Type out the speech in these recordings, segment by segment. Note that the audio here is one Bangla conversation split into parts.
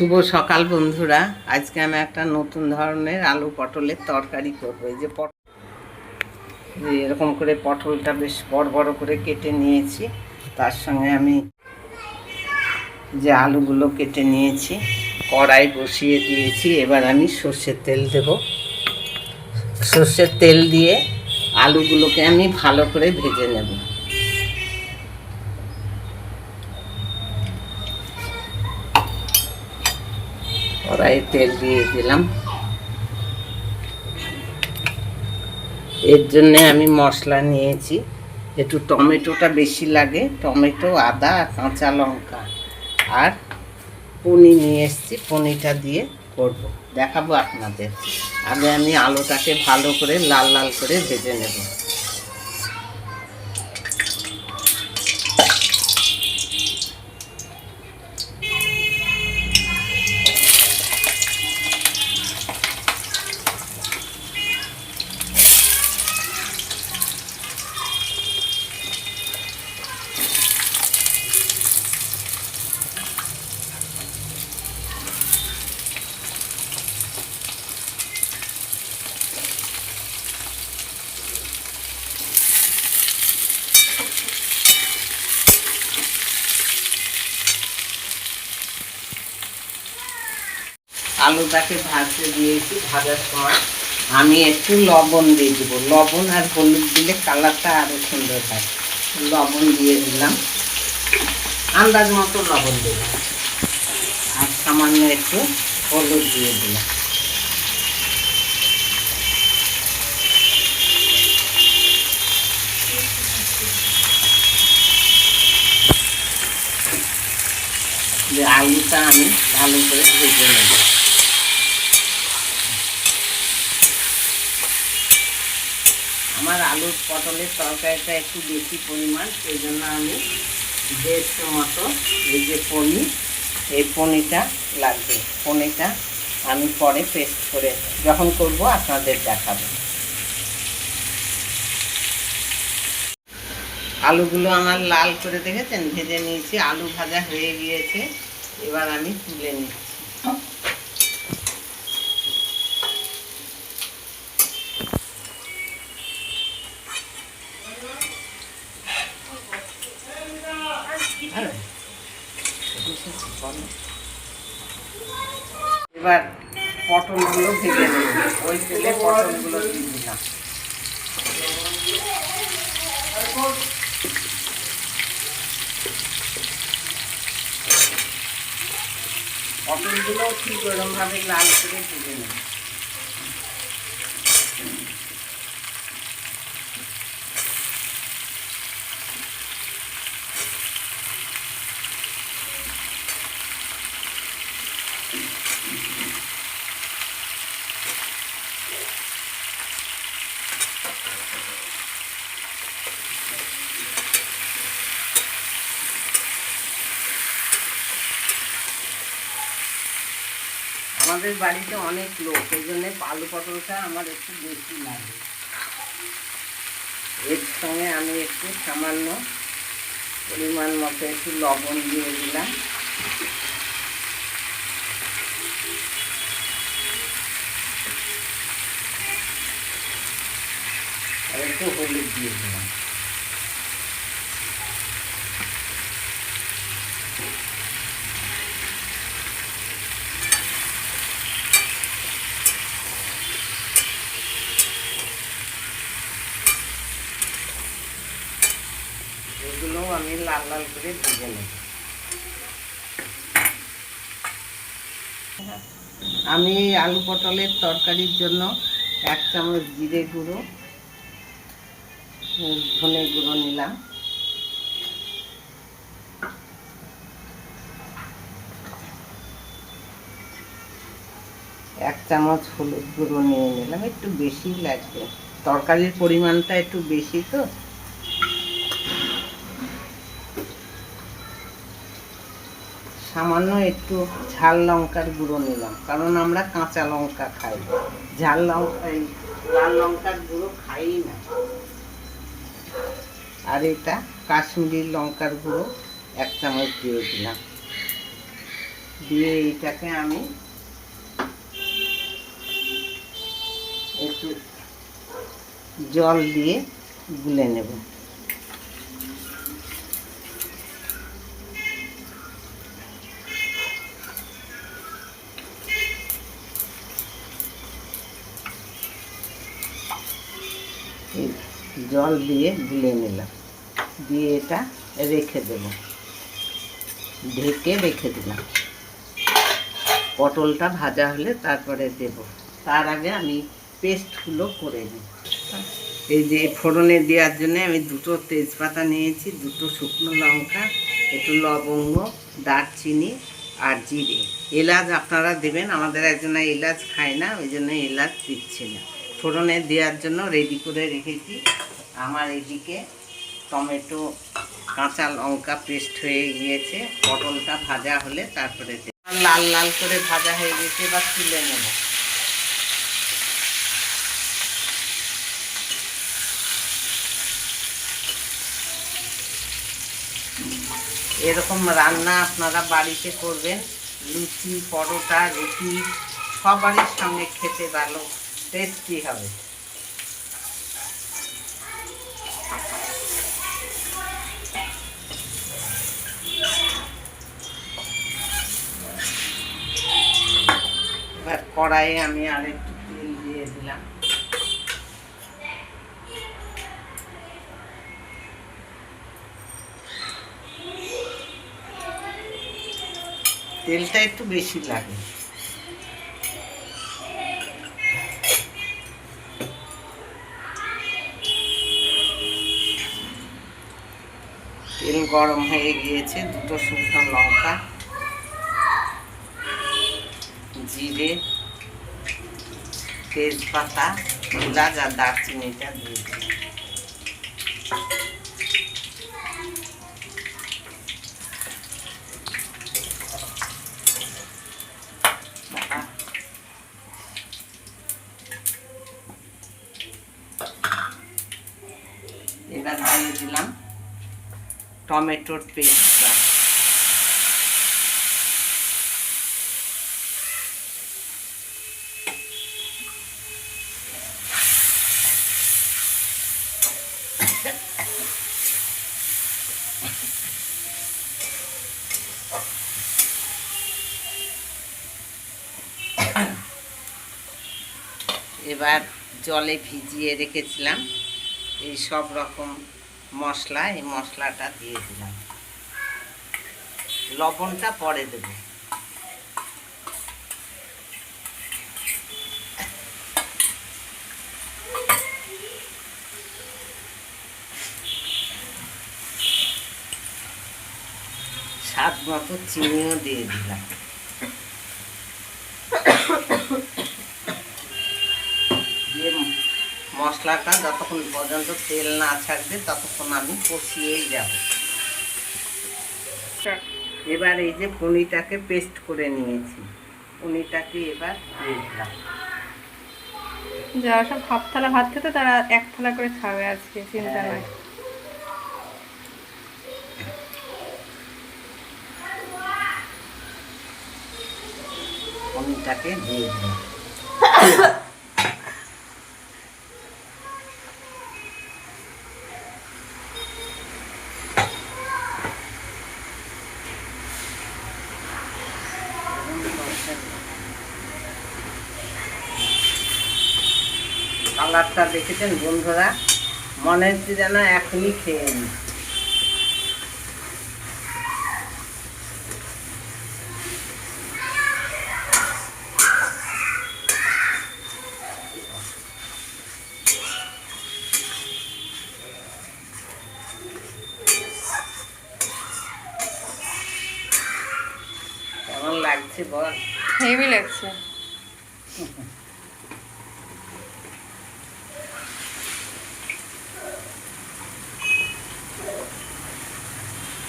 শুভ সকাল বন্ধুরা। আজকে আমি একটা নতুন ধরনের আলু পটলের তরকারি করব। এই যে পটল এরকম করে পটলটা বেশ বড় বড় করে কেটে নিয়েছি। তার সঙ্গে আমি যে আলুগুলো কেটে নিয়েছি, কড়াই বসিয়ে দিয়েছি। এবার আমি সর্ষের তেল দেব। সর্ষের তেল দিয়ে আলুগুলোকে আমি ভালো করে ভেজে নেব। কড়াইয়ে তেল দিয়ে দিলাম। এর জন্য আমি মশলা নিয়েছি। একটু টমেটোটা বেশি লাগে। টমেটো, আদা, কাঁচা লঙ্কা আর পনির নিয়ে এসেছি। পনিরটা দিয়ে করব। দেখাবো আপনাদের। আগে আমি আলুটাকে ভালো করে লাল লাল করে ভেজে নেব। আলুটাকে ভাজতে দিয়েছি, ভাজার সময় আমি একটু লবণ দিয়ে দেবো। লবণ আর হলুদ দিলে কালারটা আরও সুন্দর হয়। লবণ দিয়ে দিলাম। আন্দাজ মতো লবণ দিলাম আর সামান্য একটু হলুদ দিয়ে দিলাম। আলুটা আমি ভালো করে ভেজে নেব। আমার আলুর পটলের তরকারিটা একটু বেশি পরিমাণ সেই জন্য আমি দেড়শো মতো এই যে পনির, এই পনিরটা লাগবে। পনিরটা আমি পরে পেস্ট করে যখন করব আপনাদের দেখাবো। আলুগুলো আমার লাল করে দেখেছেন? ভেজে নিয়েছি, আলু ভাজা হয়ে গিয়েছে। এবার আমি তুলে নিচ্ছি। এবার পটলগুলো নেব। ওই তেলে পটলগুলো পটলগুলো ঠিক লাল করে ভেজে নেব। আমাদের বাড়িতে অনেক লোক, এই জন্য আলু পটলটা আমার একটু বেশি লাগে। এর সঙ্গে আমি একটু সামান্য পরিমাণ মতো একটু লবণ দিয়ে দিলাম। একটু হলুদ দিয়ে দিলাম এগুলো আমি লাল করে ভেজে নেব আমি আলু পটলের তরকারির জন্য এক চামচ জিরে গুঁড়ো ধনে গুঁড়ো নিলাম। এক চামচ হলুদ গুঁড়ো নিয়ে নিলাম। একটু বেশি লাগবে। তরকারির পরিমাণটা একটু বেশি তো। সামান্য একটু ঝাল লঙ্কার গুঁড়ো নিলাম, কারণ আমরা কাঁচা লঙ্কা খাই। ঝাল লঙ্কা লাল লঙ্কার গুঁড়ো খাই না। আর এটা কাশ্মীরি লঙ্কার গুঁড়ো এক চামচ দিয়ে দিলাম। দিয়ে এইটাকে আমি একটু জল দিয়ে গুলে নেব। জল দিয়ে গুলে নিলাম। দিয়ে এটা রেখে দেব। ঢেকে রেখে দিলাম। পটলটা ভাজা হলে তারপরে দেব। তার আগে আমি পেস্টগুলো করে নিই। এই যে ফোড়নে দেওয়ার জন্য আমি দুটো তেজপাতা নিয়েছি, দুটো শুকনো লঙ্কা, একটু লবঙ্গ, দারচিনি আর জিরে। এলাচ আপনারা দেবেন, আমাদের একজন এলাচ খায় না, ওই জন্য এলাচ দিচ্ছি না। ফোড়নে দেওয়ার জন্য রেডি করে রেখেছি। আমার এদিকে টমেটো, কাঁচা লঙ্কা পেস্ট হয়ে গিয়েছে। পটলটা ভাজা হলে তারপরে লাল লাল করে ভাজা হয়ে গেছে এবার তুলে নেব। এরকম রান্না আপনারা বাড়িতে করবেন। লুচি, পরোটা, রুটি, সবারই সঙ্গে খেতে ভালো টেস্টি হবে। কড়াইয়ে আমি আর একটু তেল দিয়ে দিলাম। তেলটা একটু বেশি লাগে। তেল গরম হয়ে গিয়েছে, দুটো শুকনো লঙ্কা, জিরে তেজপাতা এলাচ আর দারচিনিটা দিয়ে দিলাম। এবার দিয়ে দিলাম টমেটোর পেস্টটা। এবার জলে ভিজিয়ে রেখেছিলাম। এই সব রকম মশলা, এই মশলাটা দিয়ে দিলাম। লবণটা পরে দেব। স্বাদ মতো চিনিও দিয়ে দিলাম দিয়ে মশলাটা যতক্ষণ পর্যন্ত তেল না ছাড়বে ততক্ষণ আমি কষিয়েই যাব। এবার এই যে পনিরটাকে পেস্ট করে নিয়েছি। পনিরটাকে এবার দিয়ে দিলাম। যারা সব হাফ থালা ভাত খেতে তারা এক থালা করে খাবে আজকে চিন্তা নাই। পনিরটাকে দিয়ে দিলাম। কালারটা দেখেছেন বন্ধুরা? মনে হচ্ছে যেন এখনই খেয়ে নি কেমন লাগছে বল? হেভি লাগছে।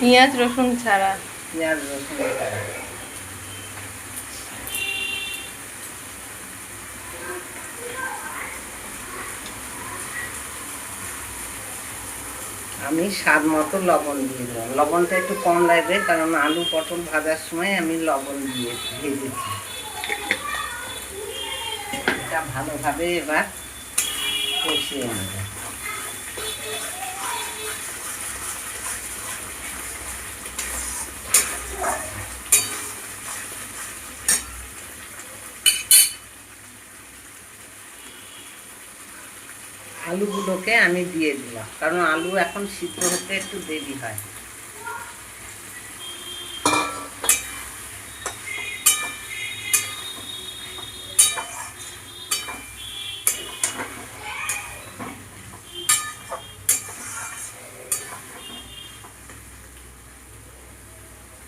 পেঁয়াজ রসুন ছাড়া। পেঁয়াজ রসুন। আমি স্বাদ মতো লবণ দিয়ে দিলাম লবণটা একটু কম লাগবে, কারণ আলু পটল ভাজার সময় আমি লবণ দিয়ে ভেজেছি। এটা ভালোভাবে এবার কষিয়ে নেব। আলুগুলোকে আমি দিয়ে দিলাম। কারণ আলু এখন সিদ্ধ হতে একটু দেরি হয়।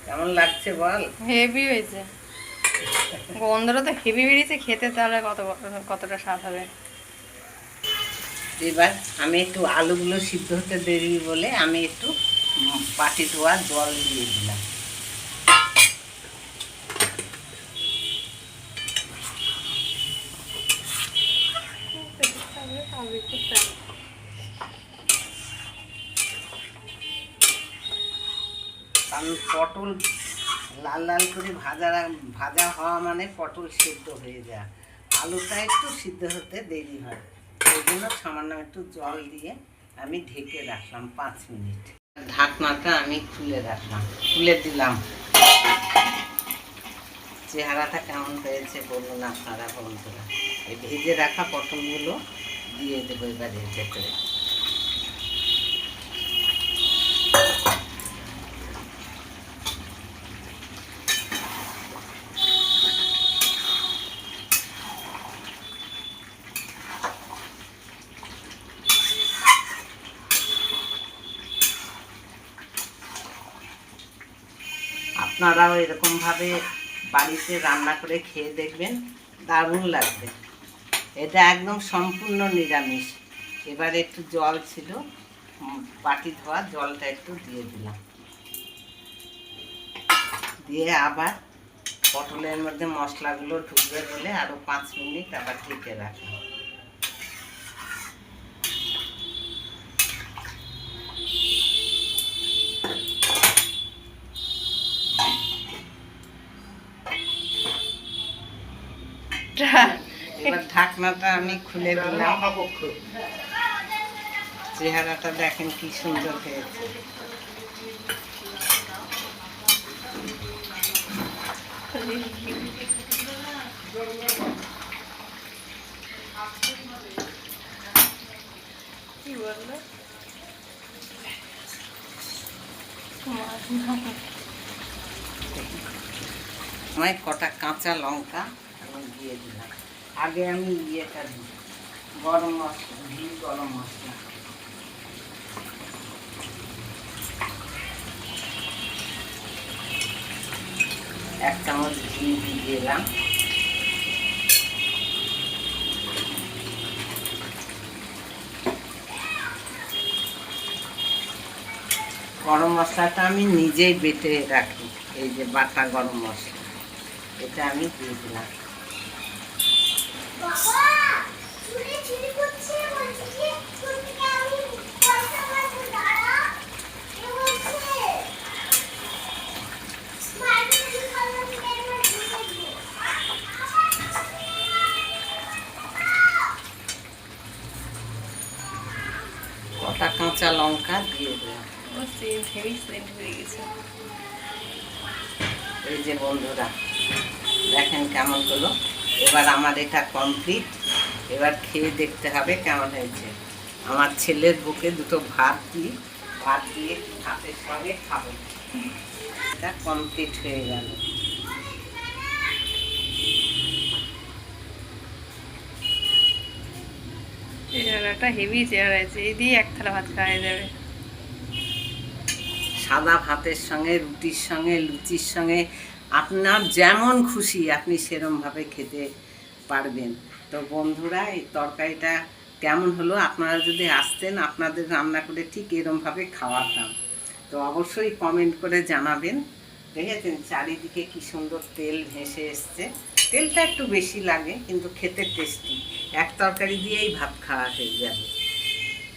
কেমন লাগছে বল? হেভি হয়েছে। গন্ধটা তো হেভি বেরিয়েছে, খেতে তাহলে কত কতটা স্বাদ হবে? এবার আমি একটু আলুগুলো সিদ্ধ হতে দেরি বলে আমি একটু পাটি ধোয়া জল দিয়ে দিলাম। কারণ পটল লাল লাল করে ভাজা ভাজা হওয়া মানে পটল সিদ্ধ হয়ে যায় আলুটা একটু সিদ্ধ হতে দেরি হয়। ওই জন্য সামান্য একটু জল দিয়ে আমি ঢেকে রাখলাম পাঁচ মিনিট। ঢাকনাটা আমি খুলে রাখলাম, খুলে দিলাম। চেহারাটা কেমন হয়েছে বলুন আপনারা বন্ধুরা। এই ভেজে রাখা পটলগুলো দিয়ে দেবো এবার এর ভেতরে। আপনারাও এরকমভাবে বাড়িতে রান্না করে খেয়ে দেখবেন, দারুণ লাগবে। এটা একদম সম্পূর্ণ নিরামিষ। এবার একটু জল ছিল বাটি ধোয়া, জলটা একটু দিয়ে দিলাম। দিয়ে আবার পটলের মধ্যে মশলাগুলো ঢুকবে বলে আরও পাঁচ মিনিট আবার ঢেকে রাখলাম এবার ঢাকনাটা আমি খুলে দিলাম। চেহারাটা দেখেন কি সুন্দর হয়েছে। সময় কটা কাঁচা লঙ্কা আমি দিয়ে দিলাম। আগে আমি ইয়েটা দিই। গরম মশলা, ঘি গরম মশলা। এক চামচ ঘি দিয়ে দিলাম। গরম মশলাটা আমি নিজেই বেটে রাখি, এই যে বাটা গরম মশলা, এটা আমি দিয়ে দিলাম। কটা কাঁচা লঙ্কা দিয়ে হয়ে গেছে। এই যে বন্ধুরা দেখেন কেমন হলো? এবার আমার এটা কমপ্লিট এবার খেয়ে দেখতে হবে কেমন হয়েছে। আমার ছেলের বুকে দুটো ভাত দিই। ভাত দিয়ে ভাতের সঙ্গে খাব। এটা কমপ্লিট হয়ে গেল। চেহারাটা হেভি চেহারা আছে এই দিয়ে এক থালা ভাত খাওয়া যাবে। সাদা ভাতের সঙ্গে রুটির সঙ্গে লুচির সঙ্গে আপনার যেমন খুশি আপনি সেরমভাবে খেতে পারবেন। তো বন্ধুরা, এই তরকারিটা কেমন হলো? আপনারা যদি আসতেন, আপনাদের রান্না করে ঠিক এরমভাবে খাওয়াতাম। তো অবশ্যই কমেন্ট করে জানাবেন। দেখেছেন চারিদিকে কি সুন্দর তেল ভেসে এসছে। তেলটা একটু বেশি লাগে, কিন্তু খেতে টেস্টি এক তরকারি দিয়েই ভাত খাওয়া হয়ে যাবে।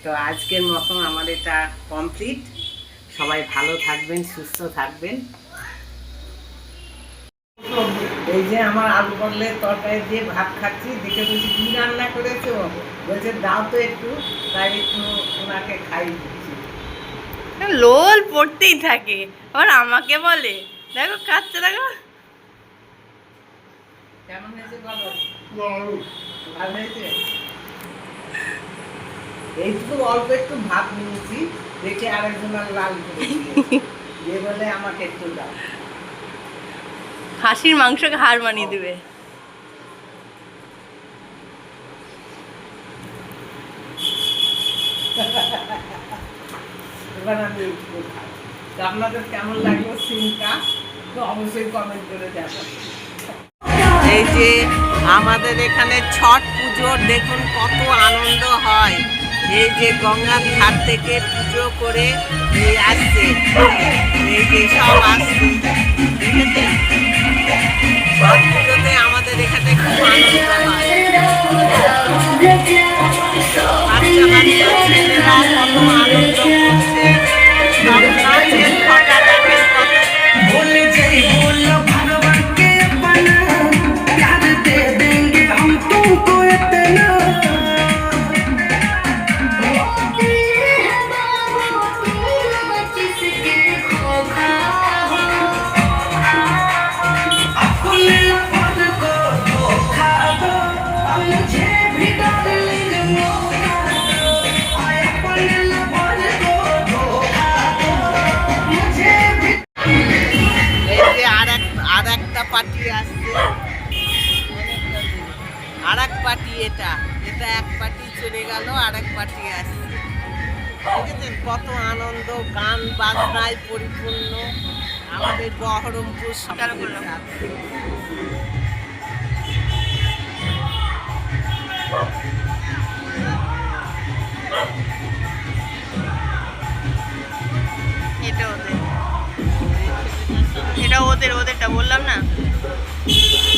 তো আজকের মতন আমার এটা কমপ্লিট সবাই ভালো থাকবেন, সুস্থ থাকবেন। এই যে আমার আলু পটলের তরকারি দিয়ে ভাত খাচ্ছি দেখে বলছি কি রান্না করেছ? বলছে দাও তো একটু। তাই একটু ওনাকে খাই লোল পড়তেই থাকে। আবার আমাকে বলে দেখো খাচ্ছে দেখো। কেমন হয়েছে বলো? ভালো। হয়েছে? এইটুকু অল্প একটু ভাত নিয়েছি দেখে আরেকজন আর লাল করে। দিয়ে বলে আমাকে একটু দাও। খাসির মাংসকে হার মানিয়ে দিবে। এবার আমি একটু খাই তো আপনাদের কেমন লাগল সিনটা? তো অবশ্যই কমেন্ট করে দেখাবেন এই যে আমাদের এখানে ছট পুজোর দেখুন কত আনন্দ হয়। এই যে গঙ্গার ধার থেকে পুজো করে এই আসছে। এই যে সব আসছে। আমাদের এখানে খুব আনন্দ হয়। পার্টি আসছে। আর এক পার্টি এটা। এটা এক পার্টি চলে গেল আর এক পার্টি আসছে। দেখেছেন কত আনন্দ, গান, বাজনায় পরিপূর্ণ। আমাদের বহরমপুর করলাম। এটা ওদের। এটা ওদের, ওদেরটা বললাম না? Yeah.